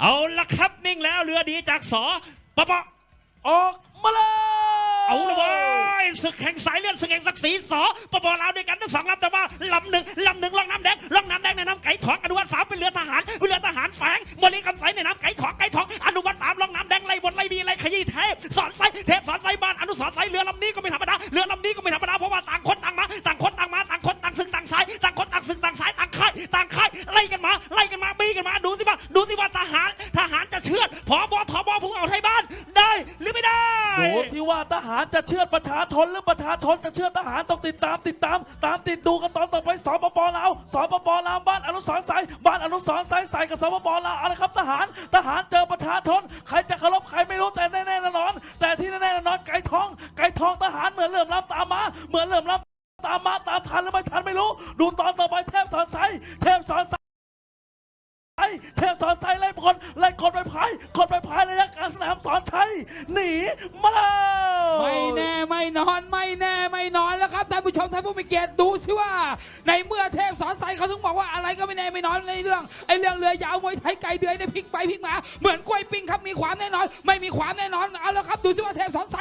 เอาละครับนิ่งแล้วเรือดีจากสอปะปะออกมาเลยเอาละเว้ยศึกแห่งสายเลือดศึกแห่งศักดิ์ศรีสอปปลาวด้วยกันทั้งสองลำแต่ว่าลำหนึ่งลำหนึ่งล่องน้ำแดงล่องน้ำแดงในน้ำไก่ทองอนุวัตสามเป็นเรือทหารเรือทหารแฝงบริคำใสในน้ำไก่ทองไก่ทองอนุวัตสามล่องน้ำแดงไล่บนไล่บีไล่ขยี้เทพสอนไซเทพสอนไซบ้านอนุสรณ์ไซเรือลำนี้ก็ไม่ธร ดูสิว่าดูสิว่าทหารทหารจะเชื่อดผบอทบผู้เอาไทยบ้านได้หรือไม่ได้ดูที่ว่าทหารจะเชื่อดประชาชนหรือประชาชนจะเชื่อดทหารต้องติดตามติดตาม ตามติดดูกันตอนต่อไปสปปลาวสปปลาวบ้านอนุสรณ์สายบ้านอนุสรณ์สายใส่กับสปปลาวอาละครับทหารทหารเจอประชาชนใครจะเคารพใครไม่รู้แต่แน่ๆแน่นอน แต่ที่แน่ๆแน่นอนไก่ทอง ไก่ทองทหารเหมือนเริ่มล้ำตามมา เหมือนเริ่มล้ำตามมาตามทันหรือไม่ทันไม่รู้ ดูตอนต่อไปเทพสอนไซเทพสอนไซ เทพสอนชัยไล่คนไล่คนไปพายคนไปพายระยะกลางสนามสอนชัยหนีมาแล้วไม่แน่ไม่นอนไม่แน่ไม่นอนแล้วครับท่านผู้ชมท่านผู้มีเกียรติดูสิว่า ในเมื่อเทพสอนใสเขาถึงบอกว่าอะไรก็ไม่แน่ไม่นอนในเรื่องไอ้เรื่องเรือยาวมวยไทยไก่เดือยได้พลิกไปพลิกมาเหมือนกล้วยปิ้งครับมีความแน่นอน ไม่มีความแน่นอนเอาละครับดูสิว่าเทพสอนใส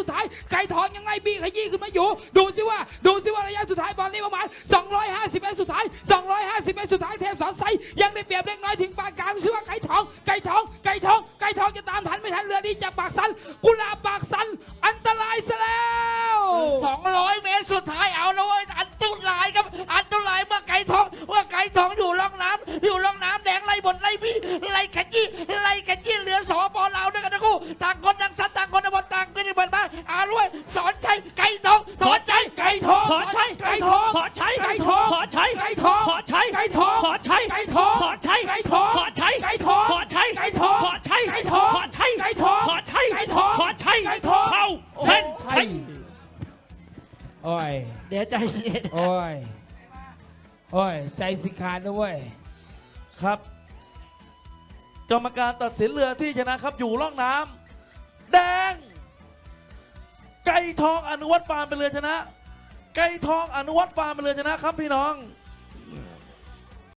สุดท้ายไก่ทองยังไงบี้ขยี้ขึ้นมาอยู่ ดูสิว่า ดูสิว่าระยะสุดท้ายบอลนี้ประมาณ 250เมตรสุดท้าย 250เมตรสุดท้ายเทพสอนใสยังได้เปรียบเล็กน้อยถึงปานกลางดูสิว่าไก่ทอง ไก่ทอง ไก่ทอง ไก่ทองจะตามทันไม่ทันเรือนี้จะปากสัน กุลาปากสัน อันตรายซะแล้ว200 เมตรสุดท้ายเอาแล้วเว้ยอันตุลายครับ อันตุลายเมื่อไก่ทองเมื่อไก่ทองอยู่ร่องน้ำอยู่ร่องน้ำแดงไล่บนไล่พี่ไล่ขยี้ไล่ขยี้เรือสอปอลาวด้วยกันทั้งคู่ต่างคน อง ขอใช้ไก่ทอง ขอใช้ไก่ทอง ขอใช้ไก่ทอง ขอใช้ไก่ทอง ขอใช้ไก่ทอง ขอใช้ไก่ทอง ขอใช้ไก่ทอง ขอใช้ไก่ทอง ขอใช้ไก่ทอง ขอใช้ไก่ทอง ขอใช้ไก่ทองเข้าเส้นใช่ชัยโอ้ย เดี๋ยวใจเย็นโอ้ย โอ้ย ใจสิขาดนะเว้ย ครับ กรรมการตัดสินเรือที่ชนะครับอยู่ร่องน้ำแดง ไก่ทองอนุวัตฟาร์มเป็นเรือชนะ ไก่ทองอนุวัตฟาร์มเป็นเรือชนะครับพี่น้อง